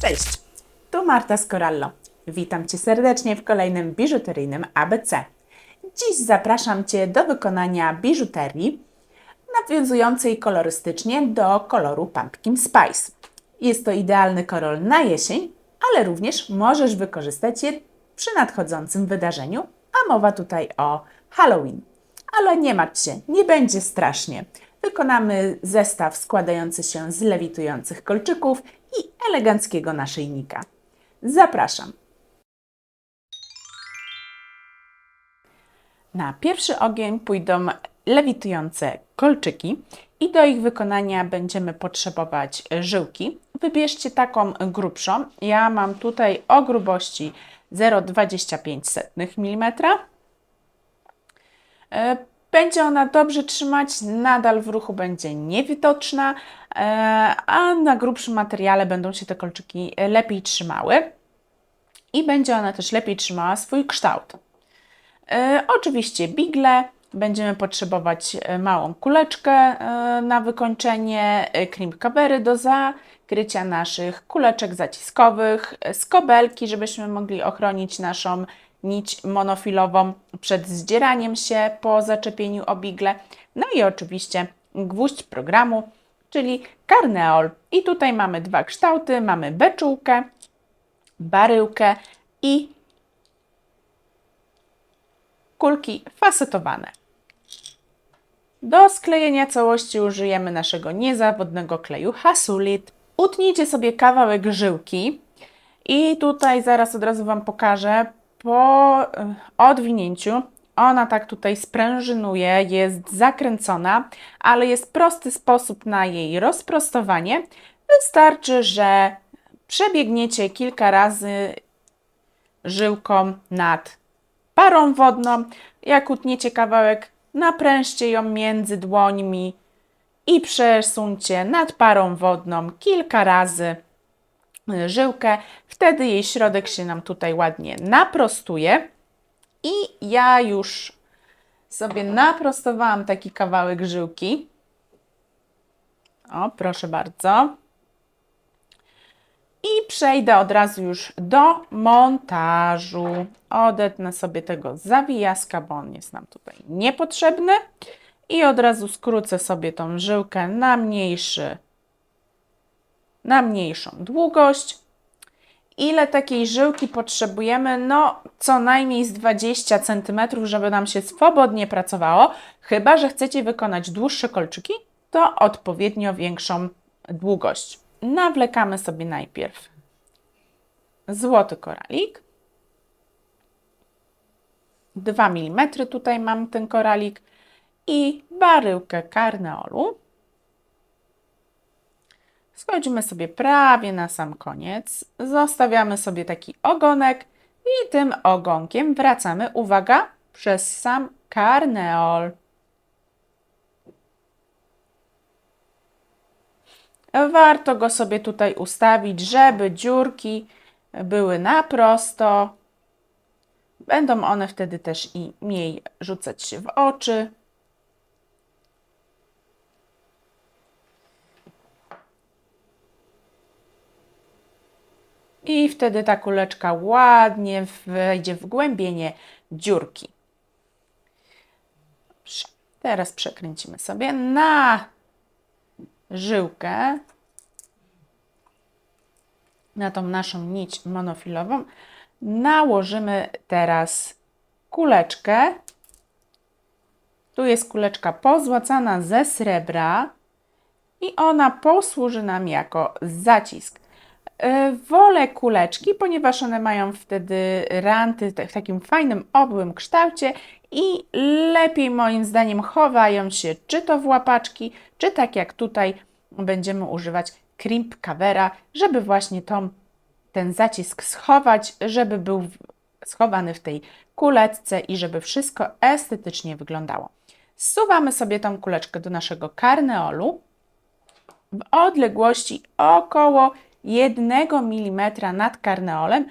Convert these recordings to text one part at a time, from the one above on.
Cześć, tu Marta z Corallo. Witam Cię serdecznie w kolejnym biżuteryjnym ABC. Dziś zapraszam Cię do wykonania biżuterii nawiązującej kolorystycznie do koloru Pumpkin Spice. Jest to idealny kolor na jesień, ale również możesz wykorzystać je przy nadchodzącym wydarzeniu, a mowa tutaj o Halloween. Ale nie martw się, nie będzie strasznie. Wykonamy zestaw składający się z lewitujących kolczyków i eleganckiego naszyjnika. Zapraszam. Na pierwszy ogień pójdą lewitujące kolczyki i do ich wykonania będziemy potrzebować żyłki. Wybierzcie taką grubszą. Ja mam tutaj o grubości 0,25 mm. Będzie ona dobrze trzymać, nadal w ruchu będzie niewidoczna, e, a na grubszym materiale będą się te kolczyki lepiej trzymały i będzie ona też lepiej trzymała swój kształt. E, Oczywiście bigle, będziemy potrzebować e, małą kuleczkę na wykończenie, cream covery do zakrycia naszych kuleczek zaciskowych, skobelki, żebyśmy mogli ochronić naszą nić monofilową przed zdzieraniem się po zaczepieniu o bigle. No i oczywiście gwóźdź programu, czyli karneol. I tutaj mamy dwa kształty, mamy beczułkę, baryłkę i kulki fasetowane. Do sklejenia całości użyjemy naszego niezawodnego kleju Hasulit. Utnijcie sobie kawałek żyłki i tutaj zaraz od razu Wam pokażę po e, odwinięciu. Ona tak tutaj sprężynuje, jest zakręcona, ale jest prosty sposób na jej rozprostowanie. Wystarczy, że przebiegniecie kilka razy żyłką nad parą wodną. Jak utniecie kawałek, naprężcie ją między dłońmi i przesuńcie nad parą wodną kilka razy żyłkę. Wtedy jej środek się nam tutaj ładnie naprostuje. I ja już sobie naprostowałam taki kawałek żyłki. O, proszę bardzo. I przejdę od razu już do montażu. Odetnę sobie tego zawijaska, bo on jest nam tutaj niepotrzebny. I od razu skrócę sobie tą żyłkę na mniejszy, na mniejszą długość. Ile takiej żyłki potrzebujemy? No, co najmniej z 20 cm, żeby nam się swobodnie pracowało. Chyba, że chcecie wykonać dłuższe kolczyki, to odpowiednio większą długość. Nawlekamy sobie najpierw złoty koralik. 2 mm tutaj mam ten koralik i baryłkę karneolu. Schodzimy sobie prawie na sam koniec. Zostawiamy sobie taki ogonek i tym ogonkiem wracamy, uwaga, przez sam karneol. Warto go sobie tutaj ustawić, żeby dziurki były na prosto. Będą one wtedy też i mniej rzucać się w oczy. I wtedy ta kuleczka ładnie wejdzie w głębienie dziurki. Dobrze. Teraz przekręcimy sobie na żyłkę, na tą naszą nić monofilową. Nałożymy teraz kuleczkę. Tu jest kuleczka pozłacana ze srebra i ona posłuży nam jako zacisk. E, Wolę kuleczki, ponieważ one mają wtedy ranty w takim fajnym, obłym kształcie i lepiej moim zdaniem chowają się czy to w łapaczki, czy tak jak tutaj będziemy używać crimp covera, żeby właśnie tą, ten zacisk schować, żeby był schowany w tej kuleczce i żeby wszystko estetycznie wyglądało. Zsuwamy sobie tą kuleczkę do naszego karneolu w odległości około 1 mm nad karneolem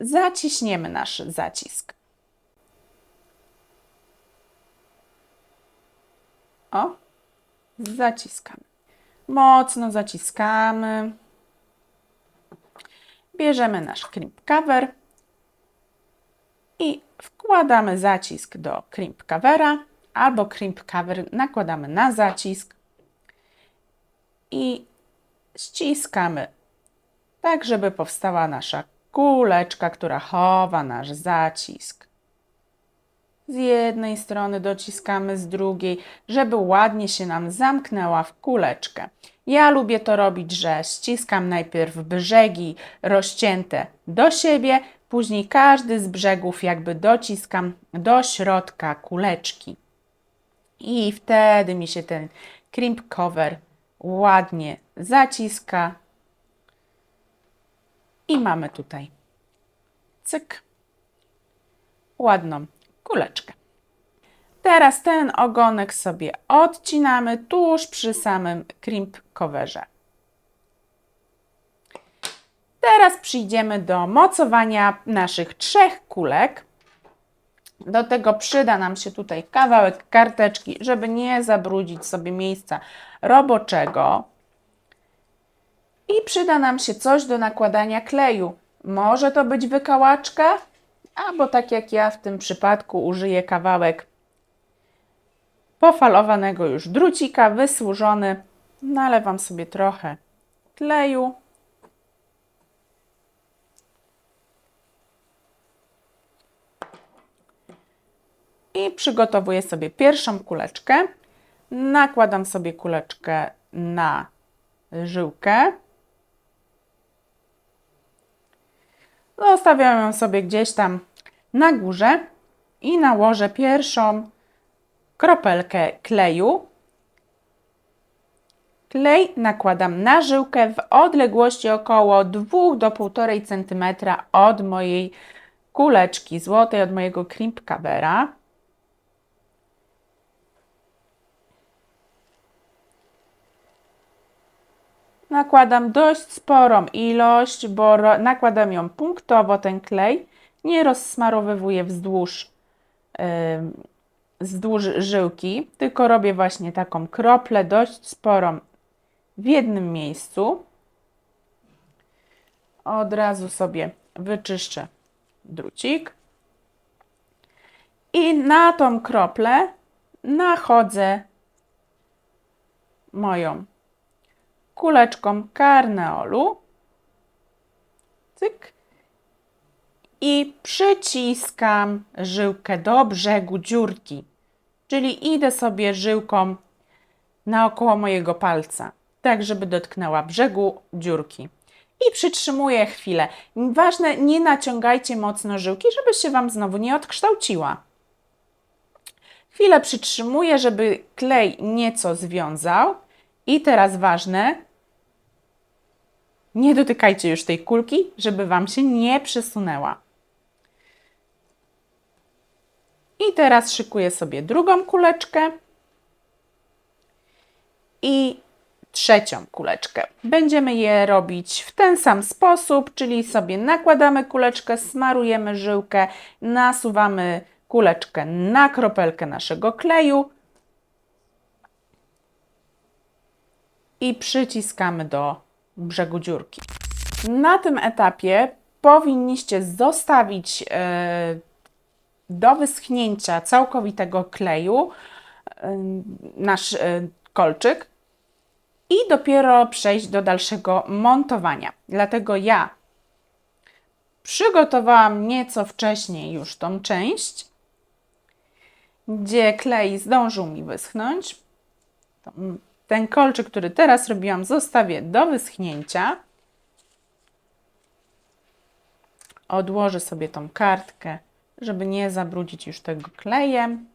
zaciśniemy nasz zacisk. O, zaciskamy. Mocno zaciskamy. Bierzemy nasz crimp cover i wkładamy zacisk do crimp covera albo crimp cover nakładamy na zacisk i ściskamy tak, żeby powstała nasza kuleczka, która chowa nasz zacisk. Z jednej strony dociskamy z drugiej, żeby ładnie się nam zamknęła w kuleczkę. Ja lubię to robić, że ściskam najpierw brzegi rozcięte do siebie, później każdy z brzegów jakby dociskam do środka kuleczki. I wtedy mi się ten crimp cover ładnie zaciska. I mamy tutaj cyk, ładną kuleczkę. Teraz ten ogonek sobie odcinamy tuż przy samym crimp coverze. Teraz przyjdziemy do mocowania naszych trzech kulek. Do tego przyda nam się tutaj kawałek karteczki, żeby nie zabrudzić sobie miejsca roboczego. I przyda nam się coś do nakładania kleju. Może to być wykałaczka, albo tak jak ja w tym przypadku użyję kawałek pofalowanego już drucika, wysłużony. Nalewam sobie trochę kleju. I przygotowuję sobie pierwszą kuleczkę. Nakładam sobie kuleczkę na żyłkę. Zostawiam ją sobie gdzieś tam na górze i nałożę pierwszą kropelkę kleju. Klej nakładam na żyłkę w odległości około 2 do 1,5 cm od mojej kuleczki złotej, od mojego crimp Nakładam dość sporą ilość, bo nakładam ją punktowo ten klej. Nie rozsmarowywuję wzdłuż, yy, wzdłuż żyłki, tylko robię właśnie taką kroplę dość sporą w jednym miejscu. Od razu sobie wyczyszczę drucik. I na tą kroplę nachodzę moją kuleczką karneolu. Cyk. I przyciskam żyłkę do brzegu dziurki. Czyli idę sobie żyłką naokoło mojego palca, tak żeby dotknęła brzegu dziurki. I przytrzymuję chwilę. Ważne, nie naciągajcie mocno żyłki, żeby się Wam znowu nie odkształciła. Chwilę przytrzymuję, żeby klej nieco związał. I teraz ważne, nie dotykajcie już tej kulki, żeby Wam się nie przesunęła. I teraz szykuję sobie drugą kuleczkę i trzecią kuleczkę. Będziemy je robić w ten sam sposób, czyli sobie nakładamy kuleczkę, smarujemy żyłkę, nasuwamy kuleczkę na kropelkę naszego kleju i przyciskamy do brzegu dziurki. Na tym etapie powinniście zostawić e, do wyschnięcia całkowitego kleju e, nasz e, kolczyk i dopiero przejść do dalszego montowania. Dlatego ja przygotowałam nieco wcześniej już tą część, gdzie klej zdążył mi wyschnąć. Ten kolczyk, który teraz robiłam, zostawię do wyschnięcia. Odłożę sobie tą kartkę, żeby nie zabrudzić już tego klejem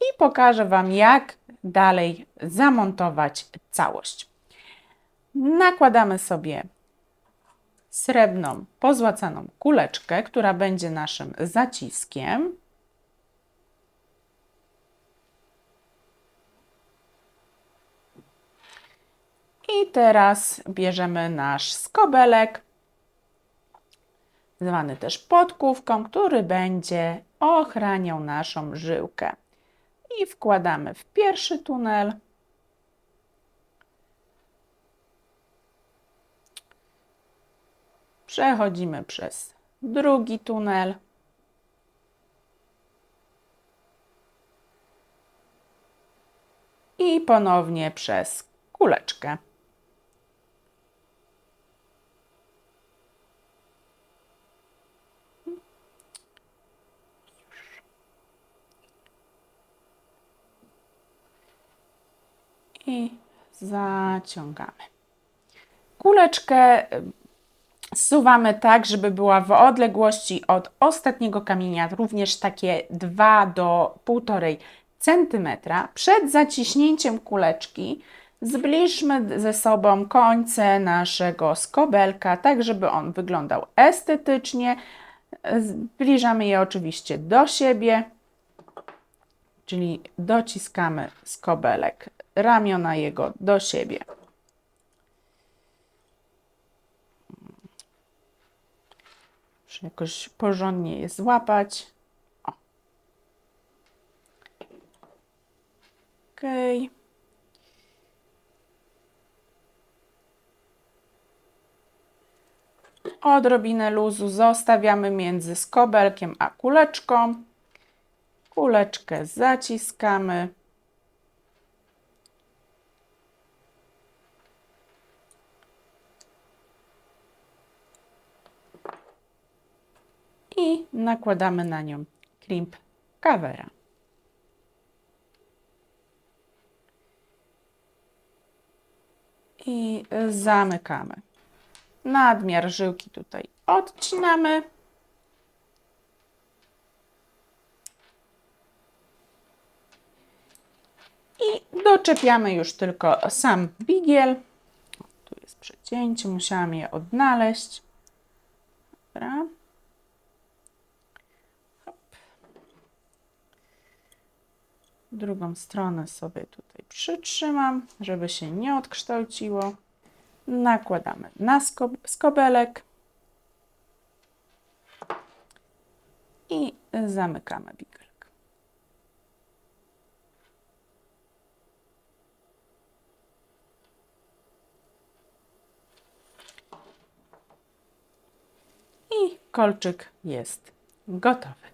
i pokażę Wam, jak dalej zamontować całość. Nakładamy sobie srebrną, pozłacaną kuleczkę, która będzie naszym zaciskiem. I teraz bierzemy nasz skobelek, zwany też podkówką, który będzie ochraniał naszą żyłkę. I wkładamy w pierwszy tunel. Przechodzimy przez drugi tunel. I ponownie przez kuleczkę. I zaciągamy. Kuleczkę y, zsuwamy tak, żeby była w odległości od ostatniego kamienia, również takie 2 do 1,5 cm. Przed zaciśnięciem kuleczki zbliżmy ze sobą końce naszego skobelka, tak żeby on wyglądał estetycznie. Zbliżamy je oczywiście do siebie, czyli dociskamy skobelek, ramiona jego do siebie. Muszę jakoś porządnie je złapać. O. Okej. Odrobinę luzu zostawiamy między skobelkiem a kuleczką. Kuleczkę zaciskamy. I nakładamy na nią crimp covera. I zamykamy. Nadmiar żyłki tutaj odcinamy. I doczepiamy już tylko sam bigiel. Tu jest przecięcie, musiałam je odnaleźć. Dobra. Drugą stronę sobie tutaj przytrzymam, żeby się nie odkształciło. Nakładamy na skob skobelek i zamykamy bigelek. I kolczyk jest gotowy.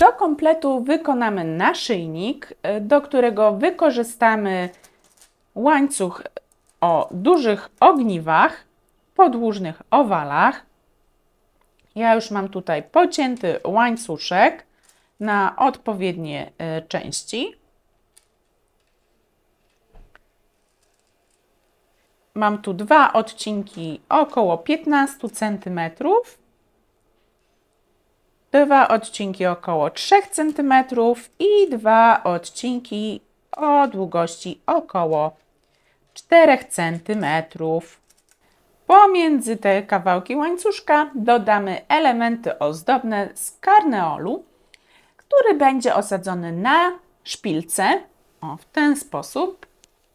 Do kompletu wykonamy naszyjnik, y, do którego wykorzystamy łańcuch o dużych ogniwach, podłużnych owalach. Ja już mam tutaj pocięty łańcuszek na odpowiednie y, części. Mam tu dwa odcinki około 15 centymetrów dwa odcinki około 3 cm i dwa odcinki o długości około 4 cm. Pomiędzy te kawałki łańcuszka dodamy elementy ozdobne z karneolu, który będzie osadzony na szpilce o, w ten sposób.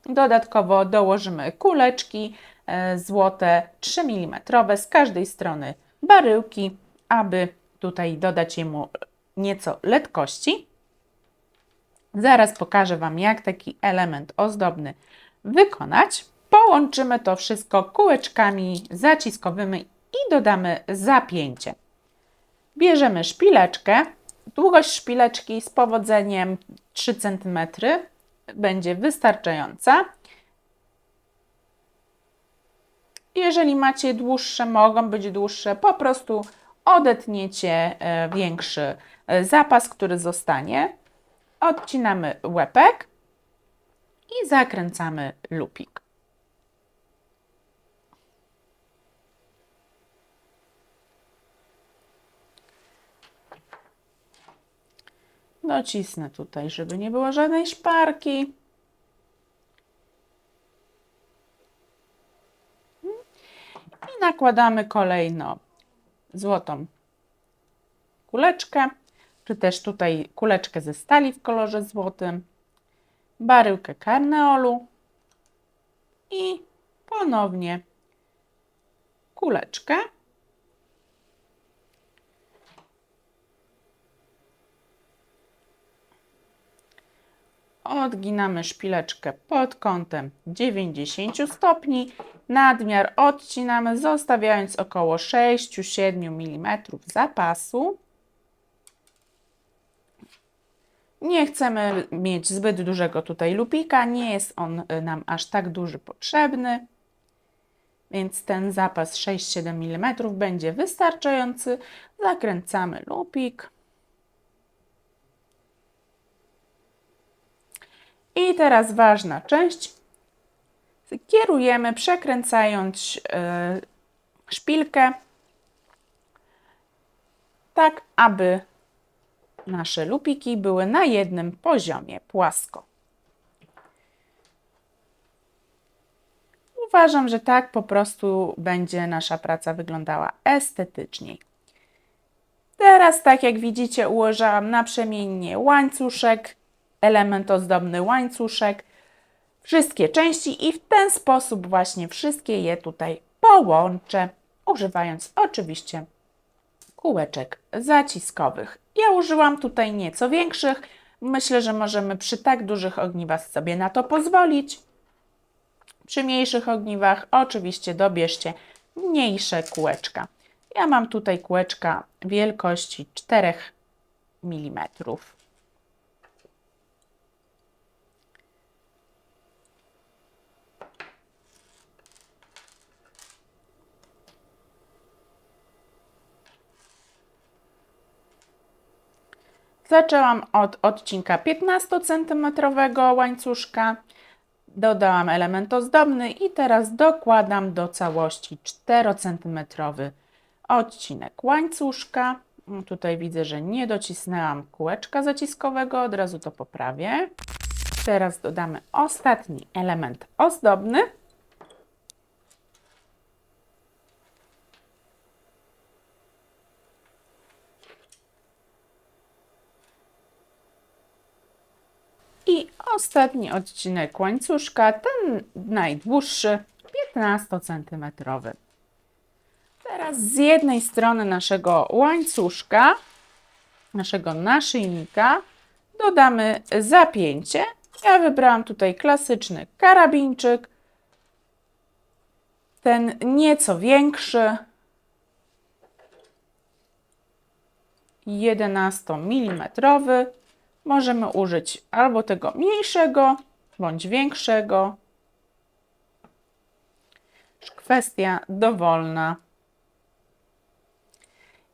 Dodatkowo dołożymy kuleczki e, złote 3 mm z każdej strony baryłki, aby tutaj dodać jemu nieco letkości. Zaraz pokażę Wam, jak taki element ozdobny wykonać. Połączymy to wszystko kółeczkami zaciskowymi i dodamy zapięcie. Bierzemy szpileczkę. Długość szpileczki z powodzeniem 3 cm będzie wystarczająca. Jeżeli macie dłuższe, mogą być dłuższe, po prostu odetniecie e, większy e, zapas, który zostanie. Odcinamy łepek i zakręcamy lupik. Docisnę tutaj, żeby nie było żadnej szparki. I nakładamy kolejno złotą kuleczkę, czy też tutaj kuleczkę ze stali w kolorze złotym, baryłkę karneolu i ponownie kuleczkę. odginamy szpileczkę pod kątem 90 stopni. Nadmiar odcinamy, zostawiając około 6-7 mm zapasu. Nie chcemy mieć zbyt dużego tutaj lupika, nie jest on y, nam aż tak duży potrzebny, więc ten zapas 6-7 mm będzie wystarczający. Zakręcamy lupik. I teraz ważna część. Kierujemy przekręcając yy, szpilkę tak, aby nasze lupiki były na jednym poziomie, płasko. Uważam, że tak po prostu będzie nasza praca wyglądała estetyczniej. Teraz, tak jak widzicie, ułożyłam naprzemiennie łańcuszek, element ozdobny łańcuszek, wszystkie części i w ten sposób właśnie wszystkie je tutaj połączę, używając oczywiście kółeczek zaciskowych. Ja użyłam tutaj nieco większych. Myślę, że możemy przy tak dużych ogniwach sobie na to pozwolić. Przy mniejszych ogniwach oczywiście dobierzcie mniejsze kółeczka. Ja mam tutaj kółeczka wielkości 4 mm. Zaczęłam od odcinka 15 cm łańcuszka, dodałam element ozdobny i teraz dokładam do całości 4 cm odcinek łańcuszka. Tutaj widzę, że nie docisnęłam kółeczka zaciskowego, od razu to poprawię. Teraz dodamy ostatni element ozdobny. I ostatni odcinek łańcuszka, ten najdłuższy, 15 cm. Teraz z jednej strony naszego łańcuszka, naszego naszyjnika, dodamy zapięcie. Ja wybrałam tutaj klasyczny karabinczyk, ten nieco większy, 11 mm. Możemy użyć albo tego mniejszego, bądź większego. Kwestia dowolna.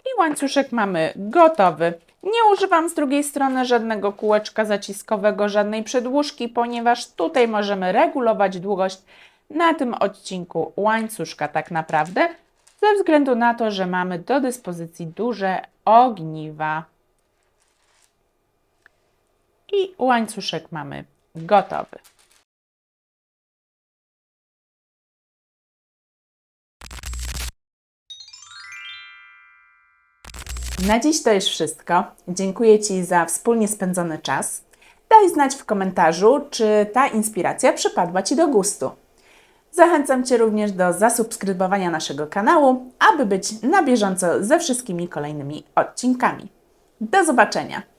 I łańcuszek mamy gotowy. Nie używam z drugiej strony żadnego kółeczka zaciskowego, żadnej przedłużki, ponieważ tutaj możemy regulować długość na tym odcinku łańcuszka tak naprawdę, ze względu na to, że mamy do dyspozycji duże ogniwa. I łańcuszek mamy gotowy. Na dziś to już wszystko. Dziękuję Ci za wspólnie spędzony czas. Daj znać w komentarzu, czy ta inspiracja przypadła Ci do gustu. Zachęcam Cię również do zasubskrybowania naszego kanału, aby być na bieżąco ze wszystkimi kolejnymi odcinkami. Do zobaczenia!